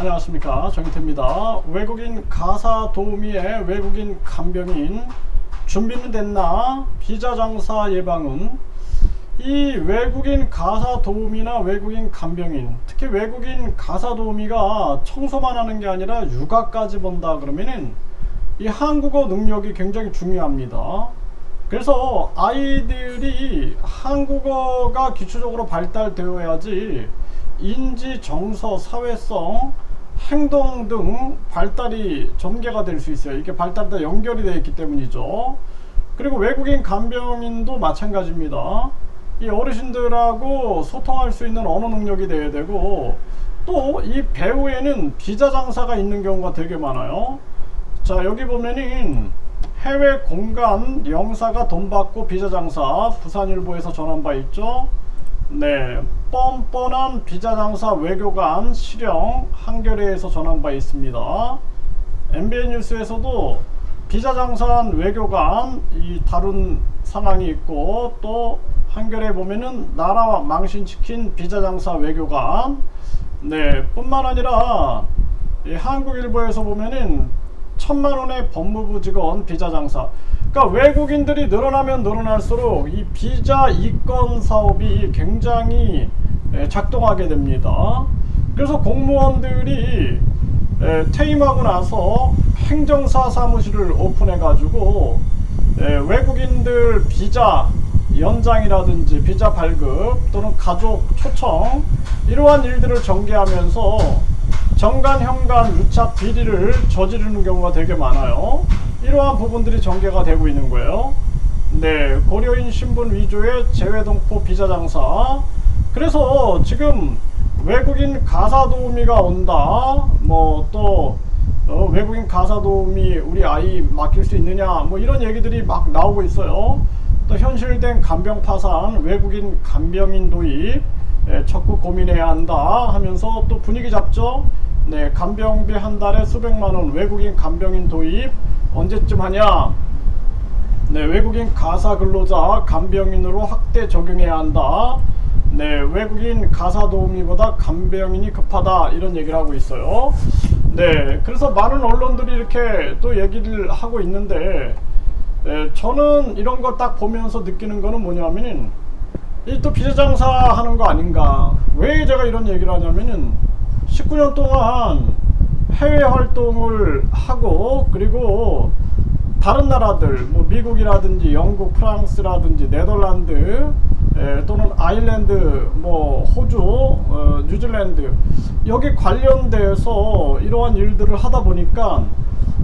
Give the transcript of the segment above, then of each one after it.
안녕하십니까 정희태입니다. 외국인 가사 도우미의 외국인 간병인 준비는 됐나 비자 장사 예방은 이 외국인 가사 도우미나 외국인 간병인 특히 외국인 가사 도우미가 청소만 하는 게 아니라 육아까지 본다 그러면은 이 한국어 능력이 굉장히 중요합니다. 그래서 아이들이 한국어가 기초적으로 발달되어야지 인지, 정서, 사회성, 행동 등 발달이 전개가 될 수 있어요. 이게 발달다 연결이 되어 있기 때문이죠. 그리고 외국인 간병인도 마찬가지입니다. 이 어르신들하고 소통할 수 있는 언어 능력이 돼야 되고 또 이 배우에는 비자 장사가 있는 경우가 되게 많아요. 자 여기 보면은 해외 공간 영사가 돈 받고 비자 장사 부산일보에서 전한 바 있죠. 네, 뻔뻔한 비자 장사 외교관 실형 한겨레에서 전한 바 있습니다. MBN 뉴스에서도 비자 장사한 외교관 이 다룬 상황이 있고 또 한겨레 보면은 나라 망신시킨 비자 장사 외교관 네 뿐만 아니라 이 한국일보에서 보면은 천만 원의 법무부 직원 비자 장사. 그러니까 외국인들이 늘어나면 늘어날수록 이 비자 이권 사업이 굉장히 에, 작동하게 됩니다. 그래서 공무원들이 에, 퇴임하고 나서 행정사 사무실을 오픈해 가지고 외국인들 비자 연장이라든지 비자 발급 또는 가족 초청 이러한 일들을 전개하면서 정간, 현관, 유착 비리를 저지르는 경우가 되게 많아요. 이러한 부분들이 전개가 되고 있는 거예요. 네, 고려인 신분 위조의 재외동포 비자 장사. 그래서 지금 외국인 가사 도우미가 온다. 뭐또 어, 외국인 가사 도우미 우리 아이 맡길 수 있느냐. 뭐 이런 얘기들이 막 나오고 있어요. 또 현실된 간병 파산, 외국인 간병인 도입. 예, 적극 고민해야 한다 하면서 또 분위기 잡죠. 네, 간병비 한 달에 수백만 원 외국인 간병인 도입 언제쯤 하냐? 네, 외국인 가사 근로자 간병인으로 확대 적용해야 한다. 네, 외국인 가사 도우미보다 간병인이 급하다 이런 얘기를 하고 있어요. 네, 그래서 많은 언론들이 이렇게 또 얘기를 하고 있는데 네, 저는 이런 거딱 보면서 느끼는 거는 뭐냐면은 이 또 비자장사 하는 거 아닌가? 왜 제가 이런 얘기를 하냐면은 19년 동안 해외 활동을 하고 그리고 다른 나라들 뭐 미국이라든지 영국, 프랑스라든지 네덜란드 에, 또는 아일랜드, 뭐 호주, 어, 뉴질랜드 여기 관련돼서 이러한 일들을 하다 보니까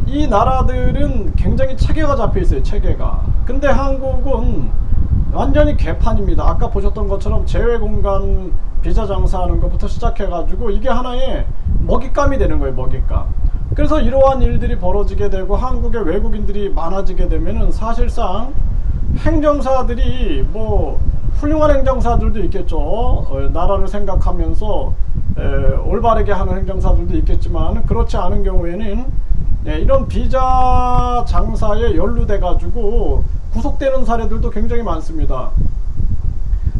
이 나라들은 굉장히 체계가 잡혀 있어요. 체계가. 근데 한국은 완전히 개판입니다. 아까 보셨던 것처럼 제외 공간 비자 장사하는 것부터 시작해가지고 이게 하나의 먹잇감이 되는 거예요. 먹잇감. 그래서 이러한 일들이 벌어지게 되고 한국의 외국인들이 많아지게 되면은 사실상 행정사들이 뭐 훌륭한 행정사들도 있겠죠. 어, 나라를 생각하면서 에, 올바르게 하는 행정사들도 있겠지만 그렇지 않은 경우에는 예, 이런 비자 장사에 연루돼 가지고 구속되는 사례들도 굉장히 많습니다.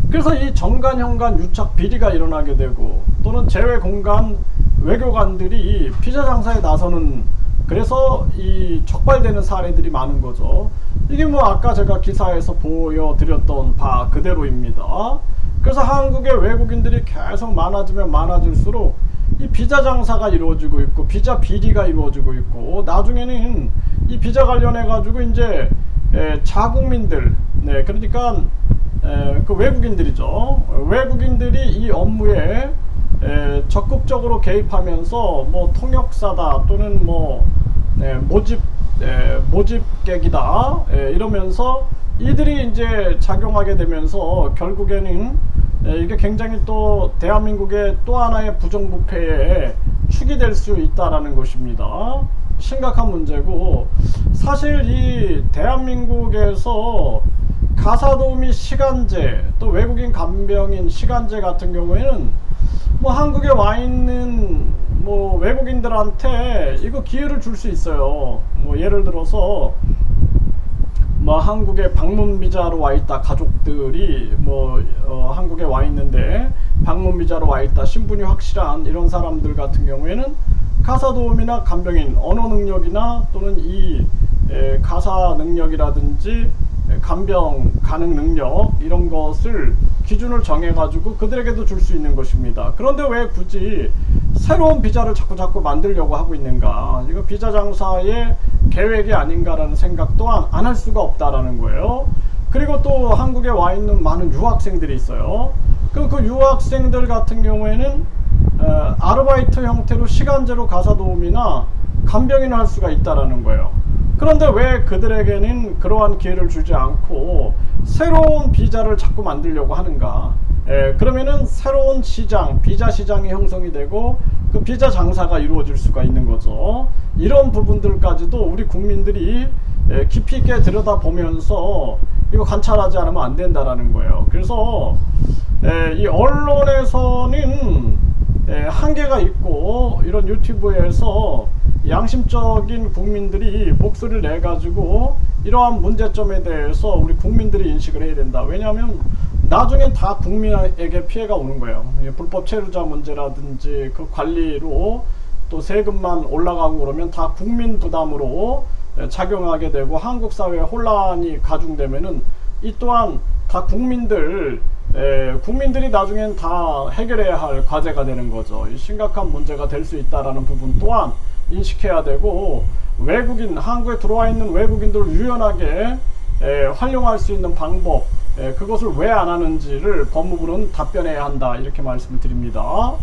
그래서 이 정관, 현관, 유착 비리가 일어나게 되고 또는 제외 공간 외교관들이 피자 장사에 나서는 그래서 이 적발되는 사례들이 많은 거죠. 이게 뭐 아까 제가 기사에서 보여드렸던 바 그대로입니다. 그래서 한국의 외국인들이 계속 많아지면 많아질수록 이 비자 장사가 이루어지고 있고 비자 비리가 이루어지고 있고 나중에는 이 비자 관련해 가지고 이제 에, 자국민들 네 그러니까 에, 그 외국인들이죠. 외국인들이 이 업무에 에, 적극적으로 개입하면서 뭐 통역사다 또는 뭐 네, 모집 에, 모집객이다 에, 이러면서 이들이 이제 작용하게 되면서 결국에는 에, 이게 굉장히 또 대한민국의 또 하나의 부정부패의 축이 될 수 있다라는 것입니다. 심각한 문제고 사실 이 대한민국에서 가사도우미 시간제 또 외국인 간병인 시간제 같은 경우에는 뭐 한국에 와 있는 뭐 외국인들한테 이거 기회를 줄 수 있어요. 뭐 예를 들어서 뭐 한국에 방문 비자로 와 있다 가족들이 뭐 어, 한국에 와 있는데 방문 비자로 와 있다 신분이 확실한 이런 사람들 같은 경우에는 가사 도우미나 간병인 언어 능력이나 또는 이 에, 가사 능력이라든지 에, 간병 가능 능력 이런 것을 기준을 정해 가지고 그들에게도 줄 수 있는 것입니다. 그런데 왜 굳이 새로운 비자를 자꾸 자꾸 만들려고 하고 있는가? 이거 비자 장사의 계획이 아닌가라는 생각 또한 안 할 수가 없다라는 거예요. 그리고 또 한국에 와 있는 많은 유학생들이 있어요. 그, 그 유학생들 같은 경우에는 어, 아르바이트 형태로 시간제로 가사 도우미나 간병인을 할 수가 있다라는 거예요. 그런데 왜 그들에게는 그러한 기회를 주지 않고 새로운 비자를 자꾸 만들려고 하는가? 예, 그러면은 새로운 시장, 비자 시장이 형성이 되고 그 비자 장사가 이루어질 수가 있는 거죠. 이런 부분들까지도 우리 국민들이 예, 깊이 있게 들여다보면서 이거 관찰하지 않으면 안 된다라는 거예요. 그래서 예, 이 언론에서는 예, 한계가 있고 이런 유튜브에서 양심적인 국민들이 목소리를 내 가지고 이러한 문제점에 대해서 우리 국민들이 인식을 해야 된다. 왜냐하면 나중에 다 국민에게 피해가 오는 거예요. 예, 불법 체류자 문제라든지 그 관리로 또 세금만 올라가고 그러면 다 국민 부담으로 예, 작용하게 되고 한국 사회에 혼란이 가중되면은 이 또한 다 국민들 에, 국민들이 나중엔 다 해결해야 할 과제가 되는 거죠. 이 심각한 문제가 될 수 있다라는 부분 또한 인식해야 되고 외국인 한국에 들어와 있는 외국인들을 유연하게 에, 활용할 수 있는 방법 에, 그것을 왜 안 하는지를 법무부는 답변해야 한다 이렇게 말씀을 드립니다.